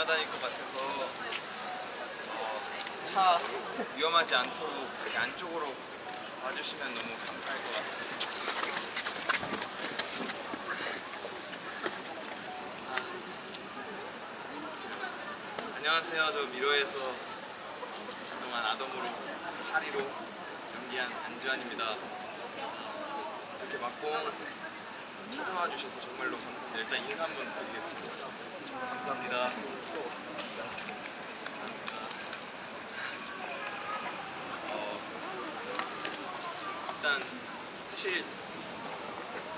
지나다닐 것 같아서 어, 차 위험하지 않도록 이렇게 안쪽으로 와주시면 너무 감사할 것 같습니다. 아. 안녕하세요. 저 미로에서 그동안 아dom으로 하리로 연기한 안지환입니다. 이렇게 막공 찾아와 주셔서 정말로 감사합니다. 일단 인사 한번 드리겠습니다. 감사합니다. 어, 일단 사실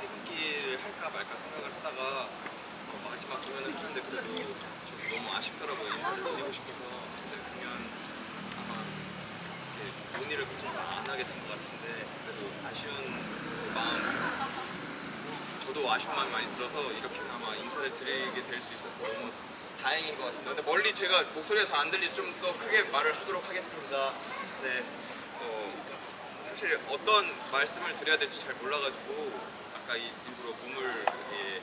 퇴근길을 할까 말까 생각을 하다가 어, 마지막 공연을 했는데 그래도 좀 너무 아쉽더라고요. 인사를 드리고 싶어서 근데 공연 아마 이렇게 논의를 거쳐서 안 하게 된 것 같은데 그래도 아쉬운 아쉬운 마음이 많이 들어서 이렇게나마 인사를 드리게 될 수 있어서 너무 다행인 것 같습니다. 근데 멀리 제가 목소리가 잘 안 들리지 좀더 크게 말을 하도록 하겠습니다. 네, 어, 사실 어떤 말씀을 드려야 될지 잘 몰라가지고 아까 이- 일부러 몸을 예,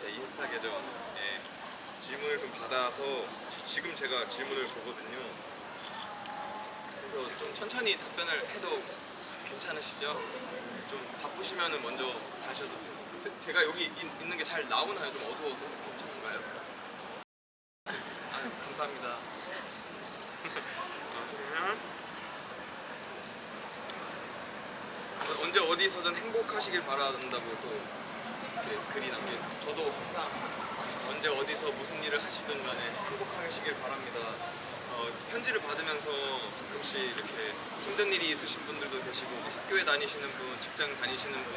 제 인스타 계정에 질문을 좀 받아서 지- 지금 제가 질문을 보거든요. 그래서 좀 천천히 답변을 해도 괜찮으시죠? 좀 바쁘시면은 먼저 가셔도 돼요. 제가 여기 있, 있는 게 잘 나오나요? 좀 어두워서 괜찮은가요? 아, 감사합니다. 어, 그러면 어, 언제 어디서든 행복하시길 바란다고 또 글이 남겨있어요. 저도 항상 언제 어디서 무슨 일을 하시든 간에 행복하시길 바랍니다. 어, 편지를 받으면서 가끔씩 이렇게 힘든 일이 있으신 분들도 계시고 뭐 학교에 다니시는 분, 직장 다니시는 분,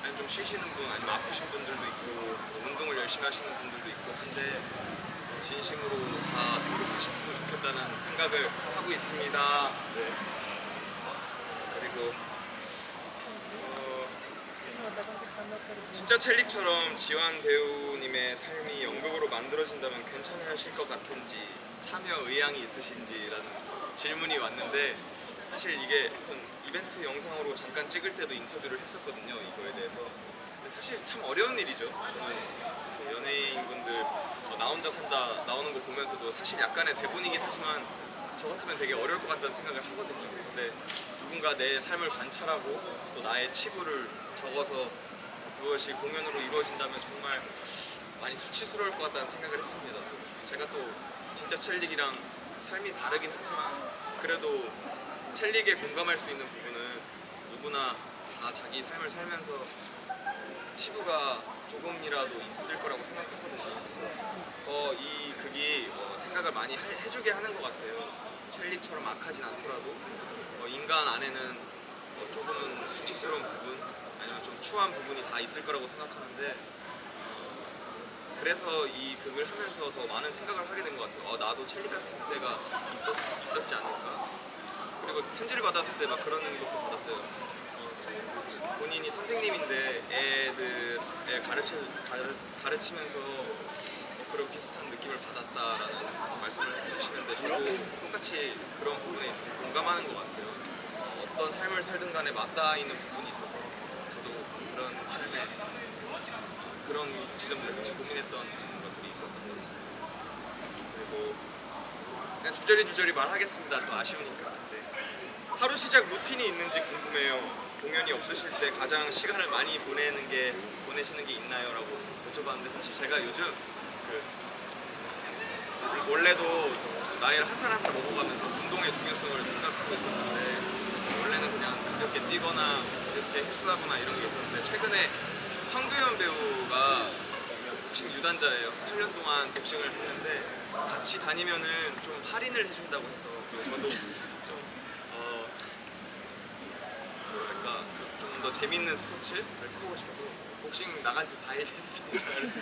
아니면 좀 쉬시는 분, 아니면 아프신 분들도 있고 뭐 운동을 열심히 하시는 분들도 있고 한데 어, 진심으로 다 행복하셨으면 좋겠다는 생각을 하고 있습니다. 네. 그리고 어, 진짜 첼릭처럼 지환 배우님의 삶이 연극으로 만들어진다면 괜찮으실 것 같은지 참여 의향이 있으신지라는 질문이 왔는데 사실 이게 우선 이벤트 영상으로 잠깐 찍을 때도 인터뷰를 했었거든요 이거에 대해서. 근데 사실 참 어려운 일이죠. 저는 그 연예인분들 어, 나 혼자 산다 나오는 거 보면서도 사실 약간의 대본이긴 하지만 저 같으면 되게 어려울 것 같다는 생각을 하거든요. 근데 누군가 내 삶을 관찰하고 또 나의 치부를 적어서 그것이 공연으로 이루어진다면 정말 많이 수치스러울 것 같다는 생각을 했습니다. 제가 또 진짜 첼릭이랑 삶이 다르긴 하지만 그래도 첼릭에 공감할 수 있는 부분은 누구나 다 자기 삶을 살면서 치부가 조금이라도 있을 거라고 생각하거든요. 그래서 어, 이 극이 어, 생각을 많이 해- 해주게 하는 것 같아요. 첼릭처럼 악하진 않더라도 어, 인간 안에는 어, 조금은 수치스러운 부분 아니면 좀 추한 부분이 다 있을 거라고 생각하는데 어, 그래서 이 극을 하면서 더 많은 생각을 하게 된 것 같아요. 어, 나도 첼릭 같은 때가 있었, 있었지 않을까. 그리고 편지를 받았을 때 막 그런 것도 받았어요. 어, 본인이 선생님인데 애들에 가르쳐, 가르, 가르치면서 뭐 그런 비슷한 느낌을 받았다라는 말씀을 해주시는데 저도 똑같이 그런 부분에 있어서 공감하는 것 같아요. 어, 어떤 삶을 살든 간에 맞닿아 있는 부분이 있어서 저도 그런 삶에 그런 지점들을 같이 고민했던 것들이 있었던 것 같습니다. 그리고 그냥 주저리 주저리 말하겠습니다. 또 아쉬우니까. 네. 하루 시작 루틴이 있는지 궁금해요. 공연이 없으실 때 가장 시간을 많이 보내는 게 보내시는 게 있나요?라고 여쭤봤는데 사실 제가 요즘 그 원래도 나이를 한 살 한 살 먹어가면서 운동의 중요성을 생각하고 있었는데 원래는 그냥 가볍게 뛰거나 가볍게 헬스하거나 이런 게 있었는데 최근에 황두현 배우가 복싱 유단자예요. 8년 동안 복싱을 했는데 같이 다니면은 좀 할인을 해준다고 해서 저도 좀 어, 뭐랄까 좀 더 재밌는 스포츠를 해보고 싶어서 복싱 나간 지 4일 됐습니다. 그래서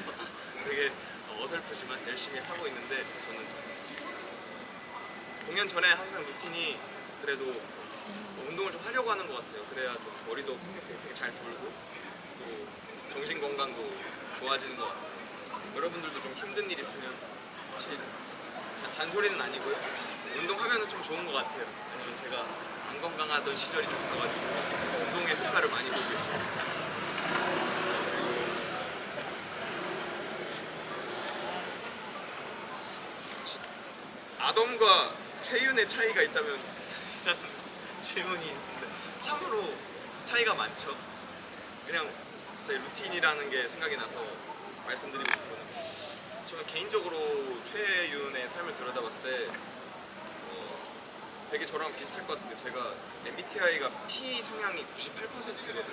되게 어설프지만 열심히 하고 있는데 저는 좀 공연 전에 항상 루틴이 그래도 운동을 좀 하려고 하는 것 같아요. 그래야 좀 머리도 되게 잘 돌고 또 정신 건강도 좋아지는 것 같아요. 여러분들도 좀 힘든 일 있으면 사실 잔- 잔소리는 아니고요. 운동하면 좀 좋은 것 같아요. 왜냐면 제가 안 건강하던 시절이 좀 있어가지고 운동의 효과를 많이 보고 있습니다. 아덤과 최윤의 차이가 있다면 질문이 있는데 참으로 차이가 많죠. 그냥 저희 루틴이라는 게 생각이 나서 말씀드리고 싶은 저는 개인적으로 최윤의 삶을 들여다봤을 때 어, 되게 저랑 비슷할 것 같은 게 제가 MBTI가 P 성향이 98%거든요.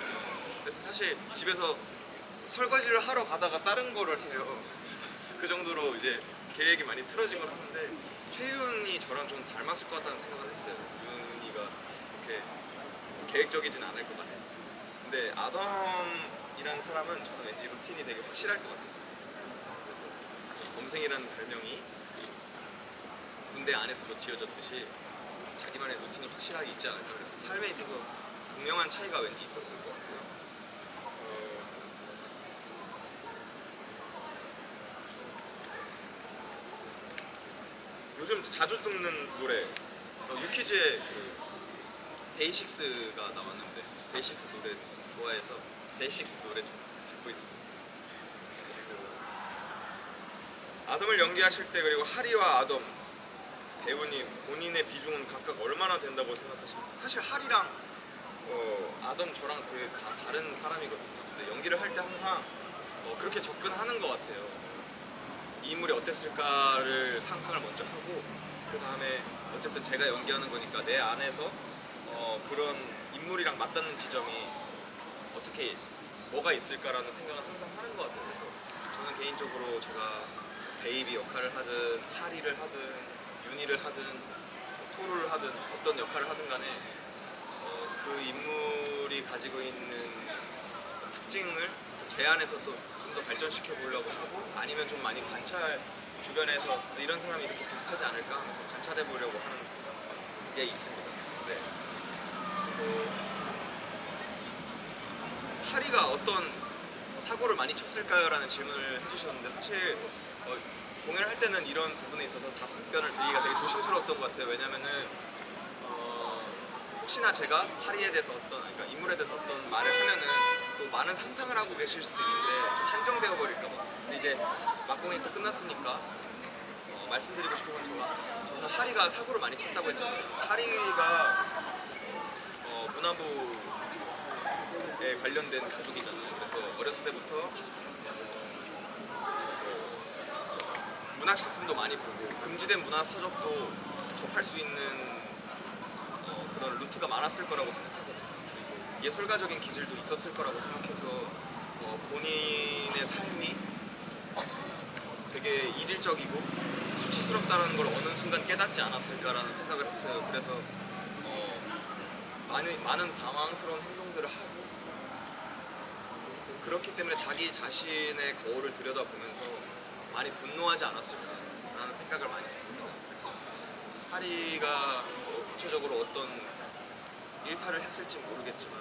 그래서 사실 집에서 설거지를 하러 가다가 다른 거를 해요. 그 정도로 이제 계획이 많이 틀어지곤 하는데 최윤이 저랑 좀 닮았을 것 같다는 생각을 했어요. 윤이가 이렇게 계획적이진 않을 것 같아요. 근데 아담 이라는 사람은 저는 왠지 루틴이 되게 확실할 것 같았어요. 그래서 범생이라는 별명이 군대 안에서도 지어졌듯이 자기만의 루틴이 확실하게 있지 않을까. 그래서 삶에 있어서 분명한 차이가 왠지 있었을 것 같고요. 어, 요즘 자주 듣는 노래 어, 유키즈의 그 데이식스가 나왔는데 데이식스 노래 좋아해서 데이식스 노래 좀 듣고 있습니다. 그리고 아덤을 연기하실 때 그리고 하리와 아덤 배우님 본인의 비중은 각각 얼마나 된다고 생각하십니까? 사실 하리랑 어, 아덤 저랑 그다 다른 사람이거든요. 근데 연기를 할 때 항상 어, 그렇게 접근하는 것 같아요. 이 인물이 어땠을까를 상상을 먼저 하고 그 다음에 어쨌든 제가 연기하는 거니까 내 안에서 어, 그런 인물이랑 맞닿는 지점이 어떻게 뭐가 있을까라는 생각을 항상 하는 것 같아요. 그래서 저는 개인적으로 제가 베이비 역할을 하든 하리를 하든 윤희를 하든 토르를 하든 어떤 역할을 하든 간에 어, 그 인물이 가지고 있는 특징을 제 안에서 또 좀 더 발전시켜 보려고 하고 아니면 좀 많이 관찰 주변에서 이런 사람이 이렇게 비슷하지 않을까 하면서 관찰해 보려고 하는 게 있습니다. 네. 그리고 하리가 어떤 사고를 많이 쳤을까요?라는 질문을 해주셨는데 사실 어, 공연을 할 때는 이런 부분에 있어서 답변을 드리기가 되게 조심스러웠던 것 같아요. 왜냐면은 어, 혹시나 제가 하리에 대해서 어떤 그러니까 인물에 대해서 어떤 말을 하면은 또 많은 상상을 하고 계실 수도 있는데 좀 한정되어 버릴까 봐. 근데 이제 막공이 또 끝났으니까 어, 말씀드리고 싶은 건 제가 저는 하리가 사고를 많이 쳤다고 했잖아요. 하리가 어, 문화부 에 관련된 가족이잖아요. 그래서 어렸을 때부터 어, 문학 작품도 많이 보고 금지된 문화 서적도 접할 수 있는 어, 그런 루트가 많았을 거라고 생각하거든요. 예술가적인 기질도 있었을 거라고 생각해서 어, 본인의 삶이 되게 이질적이고 수치스럽다는 걸 어느 순간 깨닫지 않았을까라는 생각을 했어요. 그래서 어, 많은 많은 당황스러운 행동들을 하고 또 그렇기 때문에 자기 자신의 거울을 들여다보면서 많이 분노하지 않았을까라는 생각을 많이 했습니다. 그래서 하리가 어, 구체적으로 어떤 일탈을 했을지 모르겠지만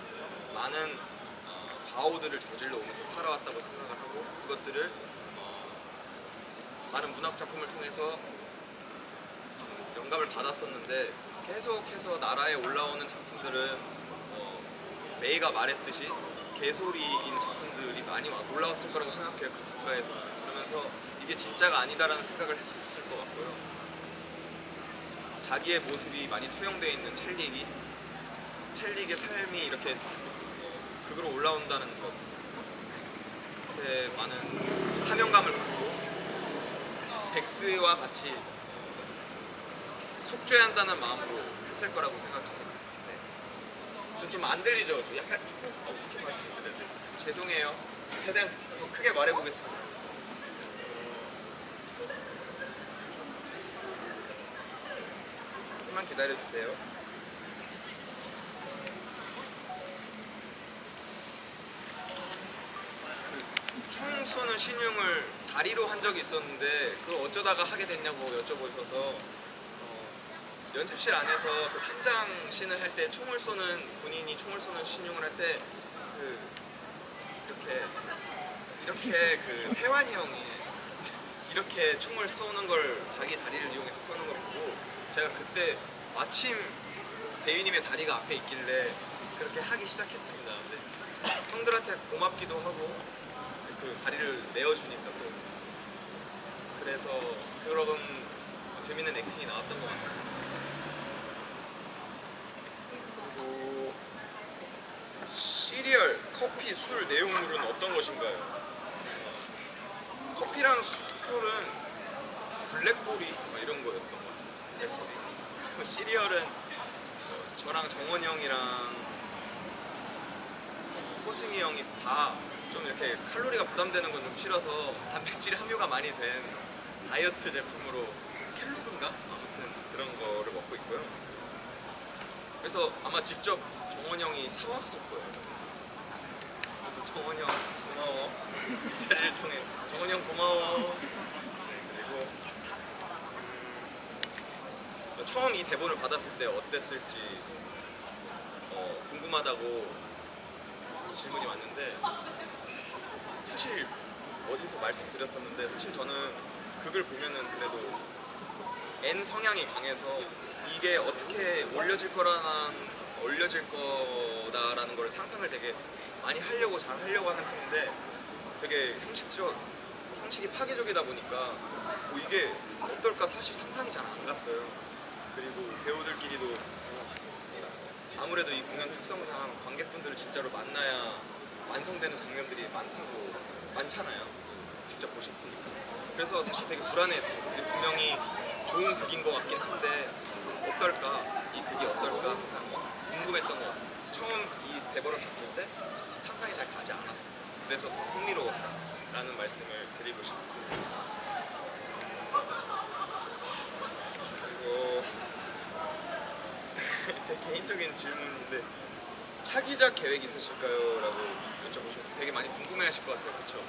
많은 어, 과오들을 저질러 오면서 살아왔다고 생각을 하고 그것들을 어, 많은 문학 작품을 통해서 좀 영감을 받았었는데 계속해서 나라에 올라오는 작품들은 어, 메이가 말했듯이 개소리인 작품들이 많이 와- 올라왔을 거라고 생각해요 그 국가에서. 그러면서 이게 진짜가 아니다라는 생각을 했었을 것 같고요. 자기의 모습이 많이 투영되어 있는 첼릭이 첼릭의 삶이 이렇게 어, 극으로 올라온다는 것에 많은 사명감을 갖고 백스와 같이 속죄한다는 마음으로 했을 거라고 생각합니다. 네. 좀안 들리죠? 좀 약간 어떻게 말씀드려야 돼요? 죄송해요. 최대한 더 크게 말해보겠습니다. 조금만 기다려주세요. 총 쏘는 신용을 다리로 한 적이 있었는데 그걸 어쩌다가 하게 됐냐고 여쭤보셔서 어, 연습실 안에서 그 산장 씬을 할 때 총을 쏘는 군인이 총을 쏘는 신용을 할 때 그 이렇게 이렇게 그 세환이 형이 이렇게 총을 쏘는 걸 자기 다리를 이용해서 쏘는 걸 보고 제가 그때 마침 대위님의 다리가 앞에 있길래 그렇게 하기 시작했습니다. 근데 형들한테 고맙기도 하고 그 다리를 내어주니까 또 그래서 그런 재밌는 액팅이 나왔던 것 같습니다. 그리고 시리얼, 커피, 술 내용물은 어떤 것인가요? 커피랑 술은 블랙보리 뭐 이런 거였던 것 같아요. 블랙보리. 시리얼은 어, 저랑 정원 형이랑 어, 호승이 형이 다 좀 이렇게 칼로리가 부담되는 건 좀 싫어서 단백질 함유가 많이 된 다이어트 제품으로 켈로그인가? 아무튼 그런 거를 먹고 있고요. 그래서 아마 직접 정원 형이 사왔을 거예요. 그래서 정원 형 고마워. 이 자리를 통해 정원 형 고마워. 네, 그리고 음, 처음 이 대본을 받았을 때 어땠을지 어, 궁금하다고 질문이 왔는데 사실 어디서 말씀드렸었는데 사실 저는 극을 보면은 그래도 N 성향이 강해서 이게 어떻게 올려질 거라는 올려질 거다라는 걸 상상을 되게 많이 하려고 잘 하려고 하는 편인데 되게 형식적 형식이 파괴적이다 보니까 뭐 이게 어떨까 사실 상상이 잘 안 갔어요. 그리고 배우들끼리도 아무래도 이 공연 특성상 관객분들을 진짜로 만나야 완성되는 장면들이 많다고 많잖아요. 직접 보셨으니까. 그래서 사실 되게 불안해했어요. 분명히 좋은 극인 것 같긴 한데 어떨까? 이 극이 어떨까? 항상 궁금했던 것 같습니다. 처음 이 대본을 봤을 때 상상이 잘 가지 않았어요. 그래서 더 흥미로웠다라는 말씀을 드리고 싶습니다. 그리고 개인적인 질문인데 차기작 계획 있으실까요? 라고 여쭤보시면 되게 많이 궁금해하실 것 같아요. 그쵸?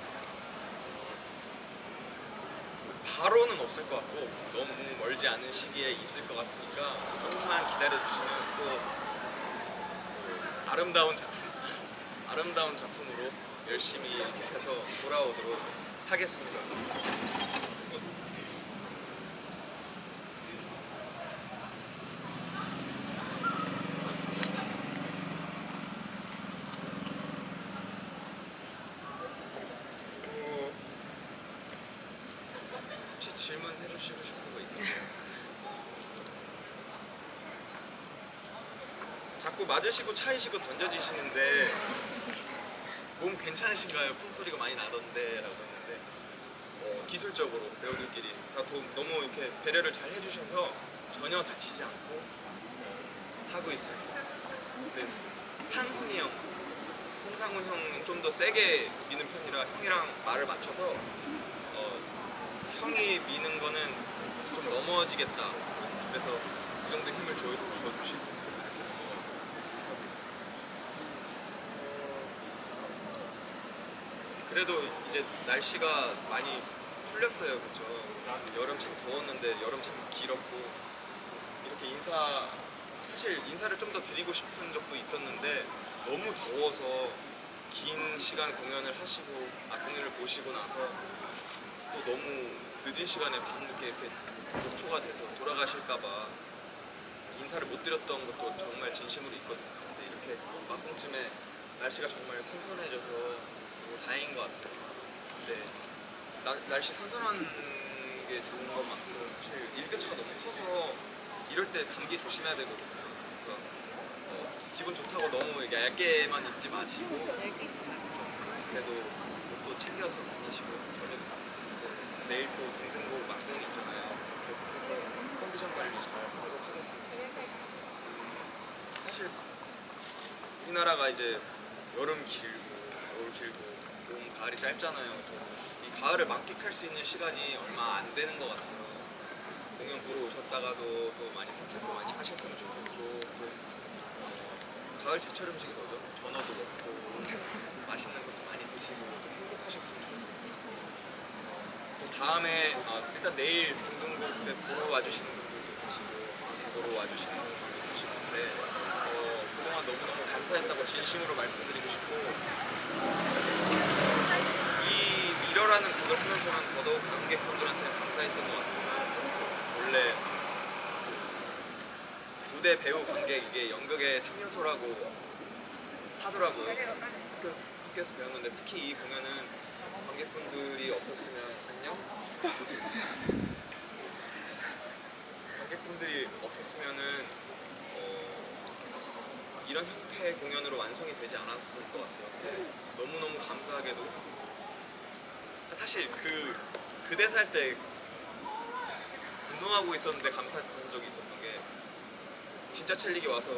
바로는 없을 것 같고 너무 멀지 않은 시기에 있을 것 같으니까 조금만 기다려주시면 또그 아름다운 작품 아름다운 작품으로 열심히 연습해서 돌아오도록 하겠습니다. 그리고 혹시 질문해 주시고 싶은 거 있으세요? 자꾸 맞으시고 차이시고 던져지시는데 몸 괜찮으신가요? 풍소리가 많이 나던데 라고 했는데 어, 기술적으로 배우들끼리 다 도- 너무 이렇게 배려를 잘 해주셔서 전혀 다치지 않고 어, 하고 있어요. 근데 상훈이 형, 홍상훈 형은 좀 더 세게 미는 편이라 형이랑 말을 맞춰서 어, 형이 미는 거는 좀 넘어지겠다. 그래서 그 정도 힘을 줘, 줘주시고 있습니다. 어, 그래도 이제 날씨가 많이 풀렸어요, 그쵸? 여름 참 더웠는데 여름 참 길었고 이렇게 인사 사실 인사를 좀 더 드리고 싶은 적도 있었는데 너무 더워서 긴 시간 공연을 하시고 아 공연을 보시고 나서 또 너무 늦은 시간에 밤늦게 이렇게 녹초가 돼서 돌아가실까봐 인사를 못 드렸던 것도 정말 진심으로 있거든요. 근데 이렇게 막공쯤에 날씨가 정말 선선해져서 다행인 것 같아요. 근데 나- 날씨 선선한 게 좋은 것만큼 사실 일교차가 너무 커서 이럴 때 감기 조심해야 되거든요. 그래서 어, 기분 좋다고 너무 얇게만 입지 마시고 그래도 옷도 챙겨서 다니시고 저는 또 내일 또 등등곡 막공이 있잖아요. 그래서 계속해서 컨디션 관리 잘 하도록 하겠습니다. 사실 우리나라가 이제 여름 길고 겨울 길고 봄 가을이 짧잖아요. 그래서 이 가을을 만끽할 수 있는 시간이 얼마 안 되는 것 같아요. 공연 보러 오셨다가도 또 많이 산책도 많이 하셨으면 좋겠고 또 어, 가을 제철 음식이 뭐죠? 전어도 먹고 맛있는 것도 많이 드시고 좀 행복하셨으면 좋겠습니다. 또 다음에 아, 일단 내일 등등곡 때 보러 와주시는 분들도 계시고 보러 와주시는 분들도 계실 텐데 어, 그 동안 너무너무 감사했다고 진심으로 말씀드리고 싶고 이 미러라는 그걸 하면서는 더더욱 관객분들한테 감사했던 것 같아요. 원래 무대 배우 관객 이게 연극의 3요소라고 하더라고요. 학교, 학교에서 배웠는데 특히 이 공연은 관객분들이 없었으면 안녕? 관객분들이 없었으면은 어, 런 형태의 공연으로 완성이 되지 않았을 것 같아요. 근데 너무너무 감사하게도 사실 그 그대 살 때 분노하고 있었는데 감사한 적이 있었던 게 진짜 첼릭이 와서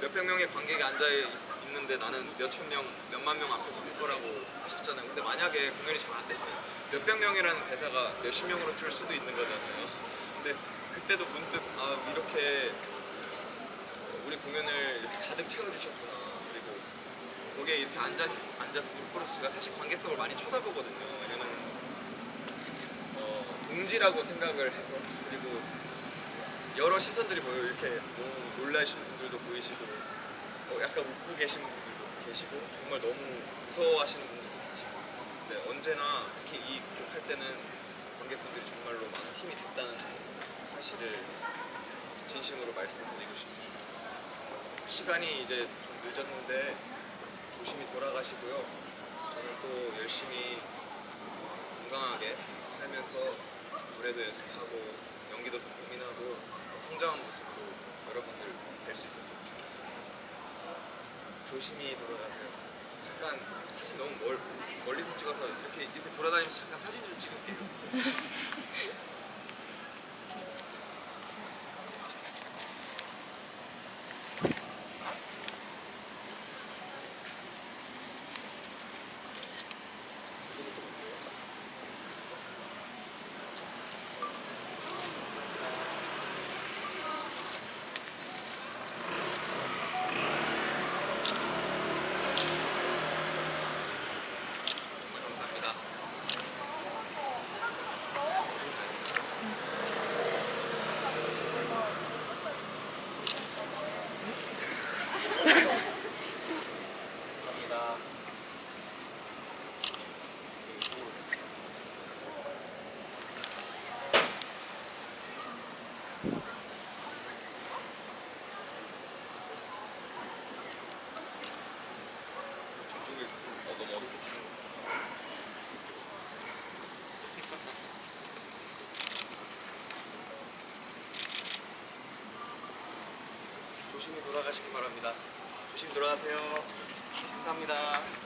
몇백 명의 관객이 앉아 있- 있는데 나는 몇천 명, 몇만 명 앞에서 할 거라고 하셨잖아요. 근데 만약에 공연이 잘 안 됐으면 몇백 명이라는 대사가 몇십 명으로 줄 수도 있는 거잖아요. 근데 그때도 문득 아 이렇게 우리 공연을 채워주셨구나. 그리고 거기에 이렇게 앉아 앉아서 제가 사실 관객석을 많이 쳐다보거든요. 왜냐면 어, 동지라고 생각을 해서 그리고 여러 시선들이 보여 요 이렇게 너무 놀라신 분들도 보이시고 어, 약간 웃고 계신 분들도 계시고 정말 너무 무서워하시는 분들도 계시고 근데 언제나 특히 이 곡할 때는 관객분들이 정말로 많은 힘이 됐다는 사실을 진심으로 말씀드리고 싶습니다. 시간이 이제 좀 늦었는데 조심히 돌아가시고요. 저는 또 열심히 어, 건강하게 살면서 노래도 연습하고 연기도 더 고민하고 성장한 모습으로 여러분들 뵐 수 있었으면 좋겠습니다. 조심히 돌아가세요. 잠깐 사진 너무 멀, 멀리서 찍어서 이렇게 이렇게 돌아다니면서 잠깐 사진 좀 찍을게요. 정말 감사합니다. 감사합니다. 그리고 저쪽에 어, 너무 어둡게 찍는 거. 돌아가시기 바랍니다. 조심히 돌아가세요. 감사합니다.